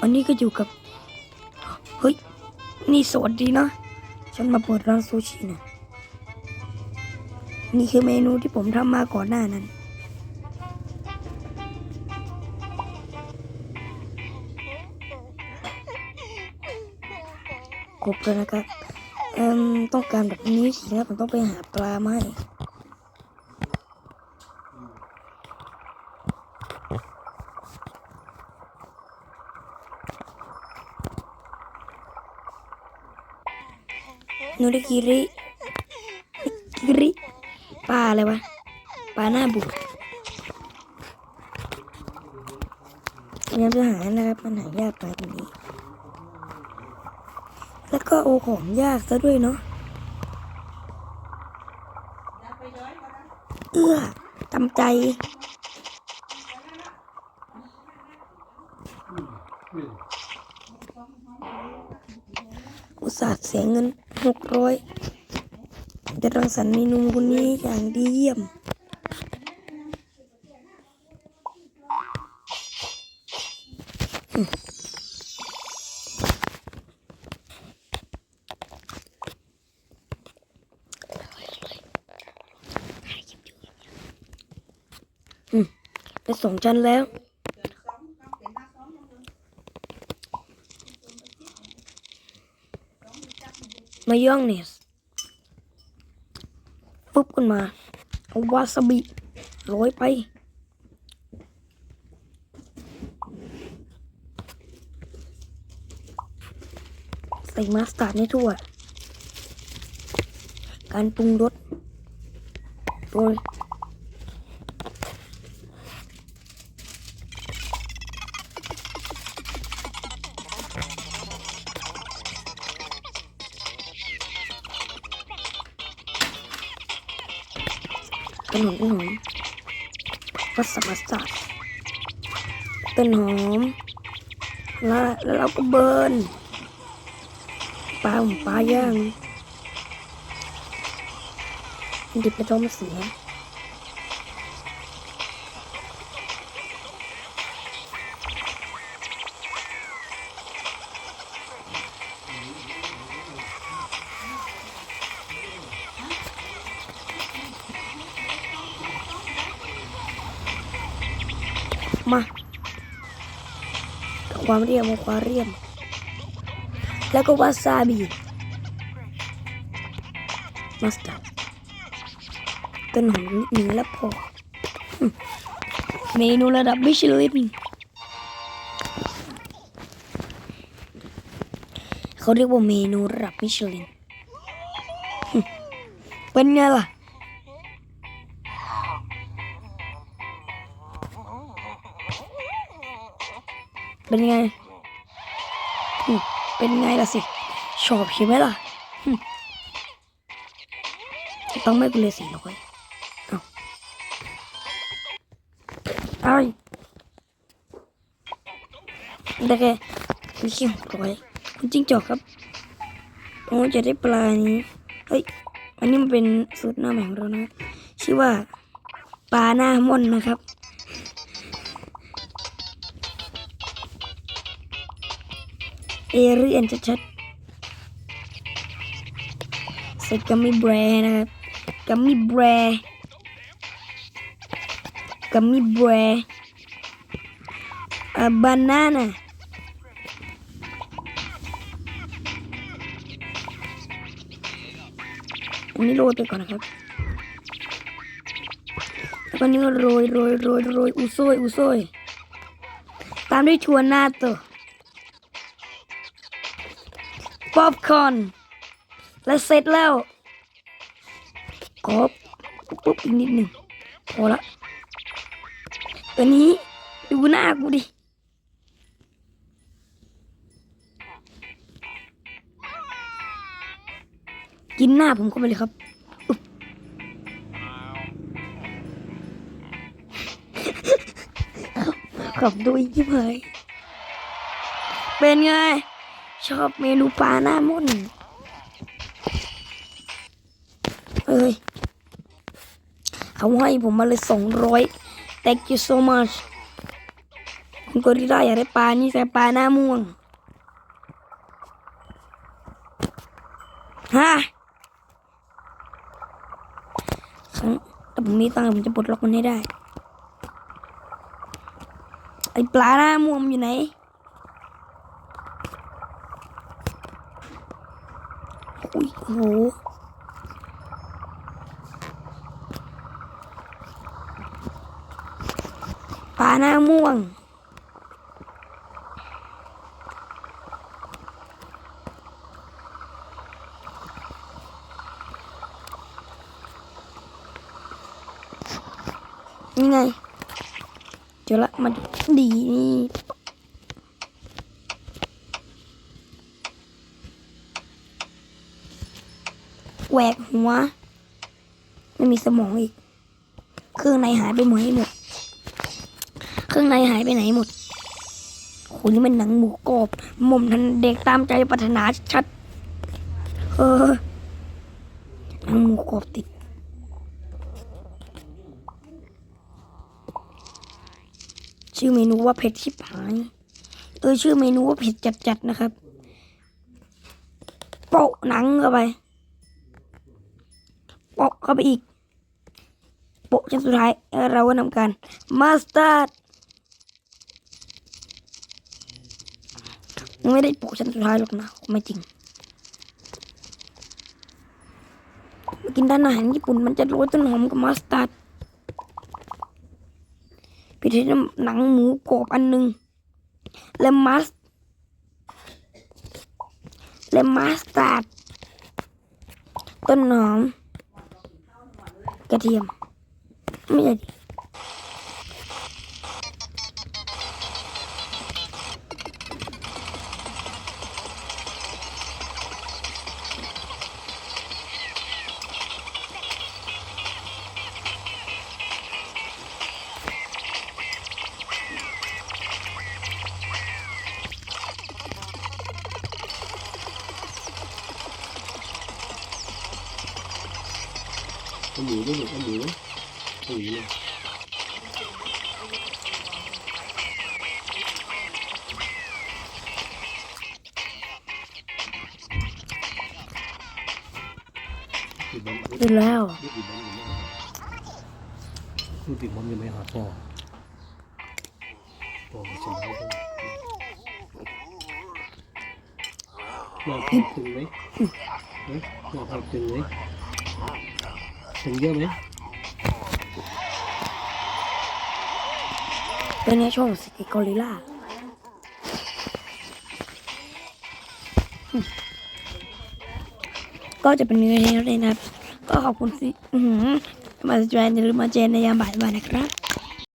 วันนี้ก็อยู่กับ เฮ้ย นี่สวัสดีนะ ฉันมาเปิดร้านซูชินะนี่คือเมนูที่ผมทำมาก่อนหน้านั้น กบเลยนะครับเอ่มต้องการแบบนี้สินะผมต้องไปหาปลามาในูริกิริกิริปลาอะไรวะปลาหน้าบุกพยายามจะหานะครับมันหายากปลาตรงนี้ แล้วก็โอของยากซะด้วยเนาะเอื้อตำใจอุตส่าห์เสียเงิน หกร้อยจะรังสรรค์เมนูคนนี้อย่างดีเยี่ยมได้ส่งฉันแล้ว มายองเนสปุ๊บขึ้นมา เอาวาซาบิโรยไป ใส่มาสตาร์ดให้ทั่ว การปรุงรสโรย ต้นหอมต้นหอมวัสมัสตัดต้นหอม แล้วแล้วเราก็เบิร์นปลาหมปลาย่างดิบไปต้มเสีย ความเรียมความเรียม แล้วก็วาซาบิมัสตาร์ต้นหอมหนึ่งแล้วพอเมนูระดับมิชลินเขาเรียกว่าเมนูระดับมิชลินเป็นไงล่ะ เป็นไง เป็นไงล่ะสิ ชอบใช่ไหมล่ะอืมต้องไม่กูเลยสินะเว้ยเอาไอ้แต่แกมีขี้หกร้อยคุณจิ้งจอกครับโอ้จะได้ปลานี้เฮ้ย อันนี้มันเป็นสูตรหน้าใหม่ของเรานะ ชื่อว่าปลาหน้าม่อนนะครับ เอเรียนชัดๆใส่กัมมี่แบรนะครับกัมมี่แบรกัมมี่แบรอ่าบานาน่าอันนี้โรยไปก่อนนะครับแล้วก็นี้ก็โรยโรยโรยโรยอุโซยอุโซยตามด้วยชวนหน้าโต ป๊อปคอนและเสร็จแล้วกรอบปุ๊บอีกนิดหนึ่งพอละตัวนี้ดูหน้ากูดิกินหน้าผมเข้าไปเลยครับขอบดูอีกที่เผยเป็นไง ชอบเมนูปลาหน้ามุ่นเอ้ยเอาให้ผมมาเลยสองร้อย thank you so much คุณกอริล่าอยากได้ปลา นี่ใส่ปลาหน้าม่วงฮะครั้งแต่ผมมีตังค์ผมจะปลดล็อกมันให้ได้ ไอปลาหน้าม่วงอยู่ไหน ยโหปลาหน้าม่วง นี่ไง เจอละมาดีนี่ แหวกหัว ไม่มีสมองอีก เครื่องในหายไปหมดให้หมด เครื่องในหายไปไหนหมดโหนี่มันหนังหมูกรอบหม่อมทันเด็กตามใจปรารถนาชัด เออหนังหมูกรอบติดชื่อเมนูว่าเผ็ดชิบหาย เออชื่อเมนูว่าเผ็ดจัดๆนะครับ โปะหนังเข้าไป เข้าไปอีกโปะชั้นสุดท้าย เราก็นำการมาสตาร์ดไม่ได้โปะชั้นสุดท้ายหรอกนะไม่จริงกินด้านอาหารญี่ปุ่นมันจะโรยต้นหอมกับมาสตาร์ดพิธีหนังหมูกรอบอันหนึ่งและมัสและมัสตาร์ดต้นหอม กระเทียม ไม่ใช่ดิ เอาหมูด้วยเอาหมูเอาหมูเลยติดบอลดูแล้วติดบอลยังไม่หาพ่อพ่อไม่สบายอยากให้ถึงไหมนะอยากให้ถึงไหม ถึงเยอะไหมเป็นไงช่องสกิกอริล่าก็จะเป็นเนื้อเท่านี้นะครับ ก็ขอบคุณสิมาสจอยอย่าลืมมาเจนในยามบ่ายๆนะครับ